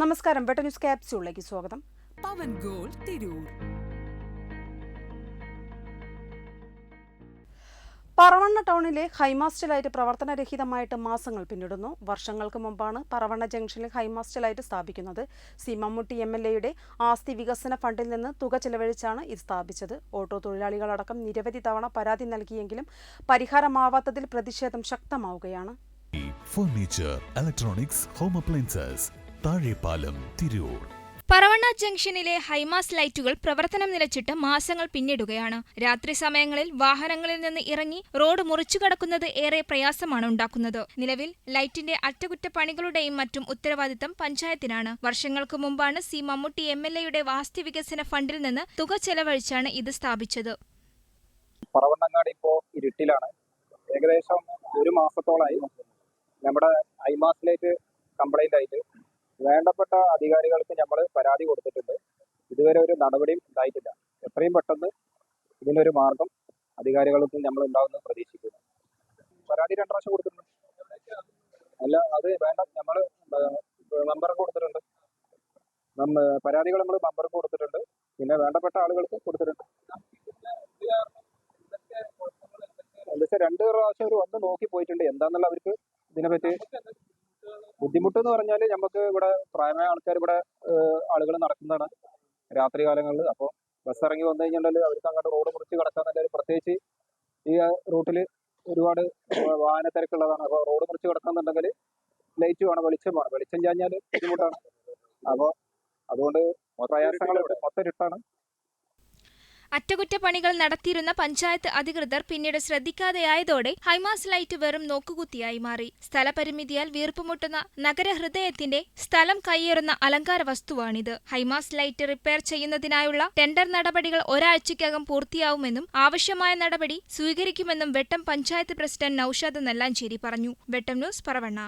നമസ്കാരം. വെട്ട ന്യൂസ് ക്യാപ്സ്യൂളിലേക്ക് സ്വാഗതം. പവൻ ഗോൾ തിരൂർ. പറവണ്ണ ടൗണിലെ ലൈറ്റ് പ്രവർത്തനരഹിതമായിട്ട് മാസങ്ങൾ പിന്നിടുന്നു. വർഷങ്ങൾക്ക് മുമ്പാണ് പറവണ്ണ ജംഗ്ഷനിൽ ഹൈമാസ്റ്റ് ലൈറ്റ് സ്ഥാപിക്കുന്നത്. സി മമ്മൂട്ടി എം എൽ എയുടെ ആസ്തി വികസന ഫണ്ടിൽ നിന്ന് തുക ചെലവഴിച്ചാണ് ഇത് സ്ഥാപിച്ചത്. ഓട്ടോ തൊഴിലാളികളടക്കം നിരവധി തവണ പരാതി നൽകിയെങ്കിലും പരിഹാരമാവാത്തതിൽ പ്രതിഷേധം ശക്തമാവുകയാണ്. Furniture electronics home appliances Thazhepalam Tirur. Paravanna ജംഗ്ഷനിലെ ഹൈമാസ് ലൈറ്റുകൾ പ്രവർത്തനം നിലച്ചിട്ട് മാസങ്ങൾ പിന്നിടുകയാണ്. രാത്രി സമയങ്ങളിൽ വാഹനങ്ങളിൽ നിന്ന് ഇറങ്ങി റോഡ് മുറിച്ചു കടക്കുന്നത് ഏറെ പ്രയാസമാണ് ഉണ്ടാക്കുന്നത്. നിലവിൽ ലൈറ്റിന്റെ അറ്റകുറ്റപ്പണികളുടെയും മറ്റും ഉത്തരവാദിത്തം പഞ്ചായത്തിനാണ്. വർഷങ്ങൾക്ക് മുമ്പാണ് സി മമ്മൂട്ടി എം എൽ എയുടെ വാസ്തു വികസന ഫണ്ടിൽ നിന്ന് തുക ചെലവഴിച്ചാണ് ഇത് സ്ഥാപിച്ചത്. പറവണ്ണങ്ങാടി ഇപ്പോ ഇരുട്ടിലാണ്. ഏകദേശം ഒരു മാസത്തോളമായി നമ്മുടെ ഹൈമാസിലേക്ക് കംപ്ലൈന്റ് ആയിട്ട് വേണ്ടപ്പെട്ട അധികാരികൾക്ക് നമ്മൾ പരാതി കൊടുത്തിട്ടുണ്ട്. ഇതുവരെ ഒരു നടപടിയും ഉണ്ടായിട്ടില്ല. എത്രയും പെട്ടെന്ന് ഇതിനൊരു മാർഗം അധികാരികൾക്ക് നമ്മൾ ഉണ്ടാവുമെന്ന് പ്രതീക്ഷിക്കുന്നു. പരാതി രണ്ടു പ്രാവശ്യം കൊടുത്തിട്ടുണ്ട്. അല്ല അത് വേണ്ട. നമ്മൾ മെമ്പർക്ക് കൊടുത്തിട്ടുണ്ട്. പരാതികൾ നമ്മൾ മെമ്പർക്ക് കൊടുത്തിട്ടുണ്ട്. പിന്നെ വേണ്ടപ്പെട്ട ആളുകൾക്ക് കൊടുത്തിട്ടുണ്ട്. എന്താ വെച്ചാൽ രണ്ട് പ്രാവശ്യം അവർ വന്ന് നോക്കി പോയിട്ടുണ്ട്. എന്താന്നുള്ള അവർക്ക് ഇതിനെപ്പറ്റി ബുദ്ധിമുട്ട് എന്ന് പറഞ്ഞാൽ നമുക്ക് ഇവിടെ പ്രായമായ ആൾക്കാർ ഇവിടെ ആളുകൾ നടക്കുന്നതാണ് രാത്രി കാലങ്ങളിൽ അപ്പോൾ ബസ് ഇറങ്ങി വന്നു കഴിഞ്ഞാൽ അവർക്ക് അങ്ങോട്ട് റോഡ് മുറിച്ച് കിടക്കാന്നല്ലാതെ പ്രത്യേകിച്ച് ഈ റൂട്ടിൽ ഒരുപാട് വാഹന തിരക്കുള്ളതാണ്. അപ്പോൾ റോഡ് മുറിച്ച് കിടക്കാന്നുണ്ടെങ്കിൽ ലൈറ്റ് വേണം വെളിച്ചം വേണം. വെളിച്ചം ചാഞ്ഞാൽ ബുദ്ധിമുട്ടാണ്. അപ്പോൾ അതുകൊണ്ട് പ്രയാസങ്ങൾ ഇവിടെ മൊത്തം ഇരുട്ടാണ്. അറ്റകുറ്റപ്പണികൾ നടത്തിയിരുന്ന പഞ്ചായത്ത് അധികൃതർ പിന്നീട് ശ്രദ്ധിക്കാതെയായതോടെ ഹൈമാസ് ലൈറ്റ് വെറും നോക്കുകുത്തിയായി മാറി. സ്ഥലപരിമിതിയാൽ വീർപ്പുമുട്ടുന്ന നഗരഹൃദയത്തിന്റെ സ്ഥലം കയ്യേറുന്ന അലങ്കാര വസ്തുവാണിത്. ഹൈമാസ് ലൈറ്റ് റിപ്പയർ ചെയ്യുന്നതിനായുള്ള ടെൻഡർ നടപടികൾ ഒരാഴ്ചയ്ക്കകം പൂർത്തിയാവുമെന്നും ആവശ്യമായ നടപടി സ്വീകരിക്കുമെന്നും വെട്ടം പഞ്ചായത്ത് പ്രസിഡന്റ് നൌഷാദ് നെല്ലാഞ്ചേരി പറഞ്ഞു. വെട്ടം ന്യൂസ് പറവണ്ണ.